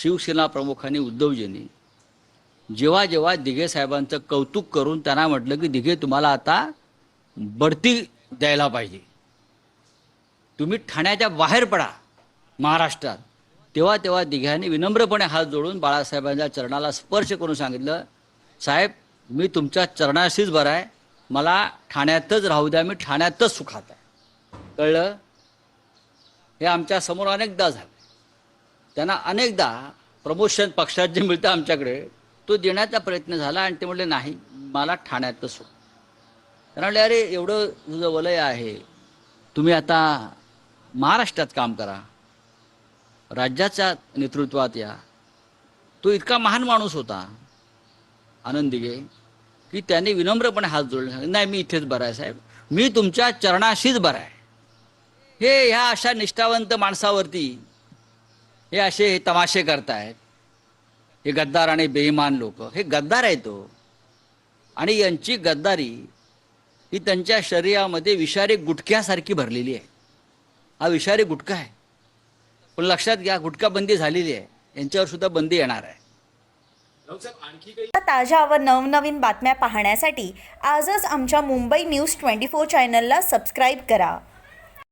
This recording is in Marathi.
शिवसेना प्रमुखांनी उद्धवजींनी जेव्हा जेव्हा दिघे साहेबांचं कौतुक करून त्यांना म्हटलं की दिघे तुम्हाला आता बढती द्यायला पाहिजे. तुम्ही ठाण्याच्या बाहेर पडा महाराष्ट्रात. तेव्हा तेव्हा दिघ्याने विनम्रपणे हात जोडून बाळासाहेबांच्या चरणाला स्पर्श करून सांगितलं साहेब मी तुमच्या चरणाशीच बरा आहे. मला ठाण्यातच राहू द्या. मी ठाण्यातच सुखात आहे. कळलं? हे आमच्यासमोर अनेकदा झालं. त्यांना अनेकदा प्रमोशन पक्षात जे मिळतं आमच्याकडे तो देण्याचा प्रयत्न झाला आणि ते म्हणले नाही मला ठाण्यातच सो त्यांना म्हणले अरे एवढं तुझं वलय आहे. तुम्ही आता महाराष्ट्रात काम करा. राज्याच्या नेतृत्वात या. तो इतका महान माणूस होता आनंदिगे की त्यांनी विनम्रपणे हात जोडले. सांगितले, नाही मी इथेच बरा आहे साहेब. मी तुमच्या चरणाशीच बरा आहे. हे ह्या अशा निष्ठावंत माणसावरती हे असे हे तमाशे करतायत. हे गद्दार आणि बेईमान लोक. हे गद्दार आहेत तो. आणि यांची गद्दारी ही त्यांच्या शरीरामध्ये विषारी गुटख्यासारखी भरलेली आहे. हा विषारी गुटखा आहे. पण लक्षात घ्या गुटखा बंदी झालेली आहे. यांच्यावर सुद्धा बंदी येणार आहे. ताज्या व नवनवीन बातम्या पाहण्यासाठी आजच आमच्या मुंबई न्यूज ट्वेंटी फोर चॅनलला सबस्क्राईब करा.